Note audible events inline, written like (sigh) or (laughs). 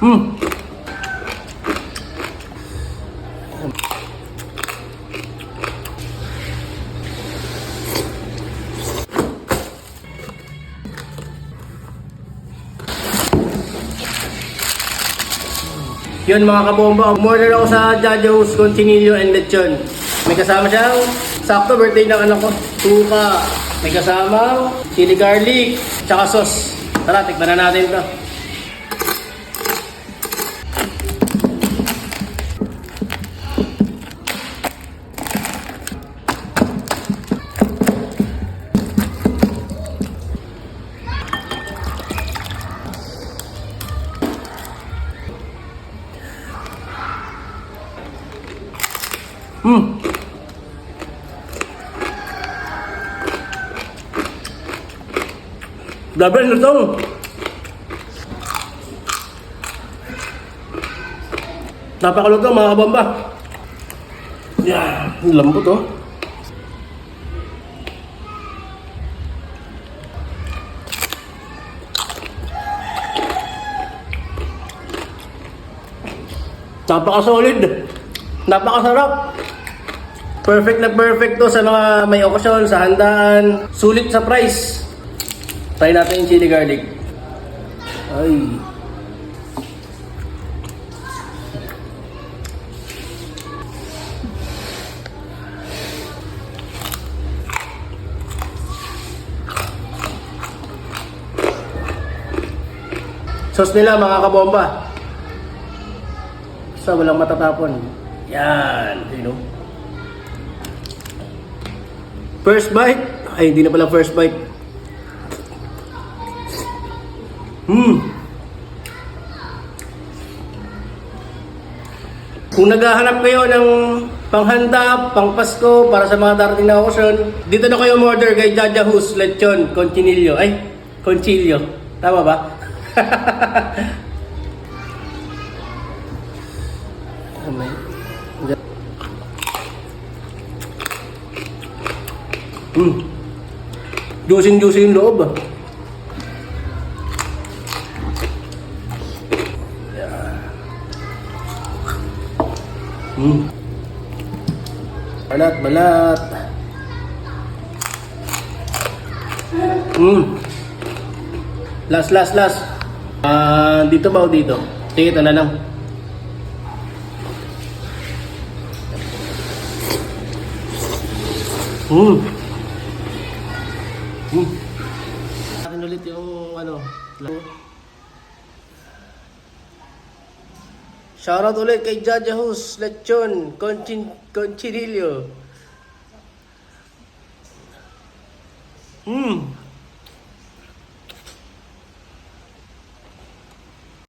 Hmm. Yun mga kabomba, umorder ako sa Jajo's Continillo and Lechon. May kasama siyang sakto birthday ng anak ko, tuka. May kasama chili garlic, tsaka sauce. Tara, tikman na natin to. Hmm. Grabe na to. Napakaluto mga kabamba. Ang lambot oh. Napaka-solid. Napakasarap. Perfect na perfect to sa mga may okasyon, sa handaan. Sulit sa price. Try natin yung chili garlic. Ay. Sauce nila mga kabomba. Sa walang matatapon. Yan, you know. First bite? Ay, hindi na pala first bite. Hmm. Kung naghahanap kayo ng panghanda, pang Pasko, para sa mga darating na okasyon, dito na kayo order kay Jaja Hus, Lechon, Conchinillo. Ay, Concilio. Tama ba? (laughs) May... Hmm. Juicing-juicy yung loob ah. Hmm. Balat, balat. Hmm. Last, last, last. Ah, dito ba o dito? Sige, ito na lang. Hmm. Hmm. Atin ulit yung ano. Shoutout ulit kay Jaja Hus, Lechon, Conchin, Conchinillo. Hmm.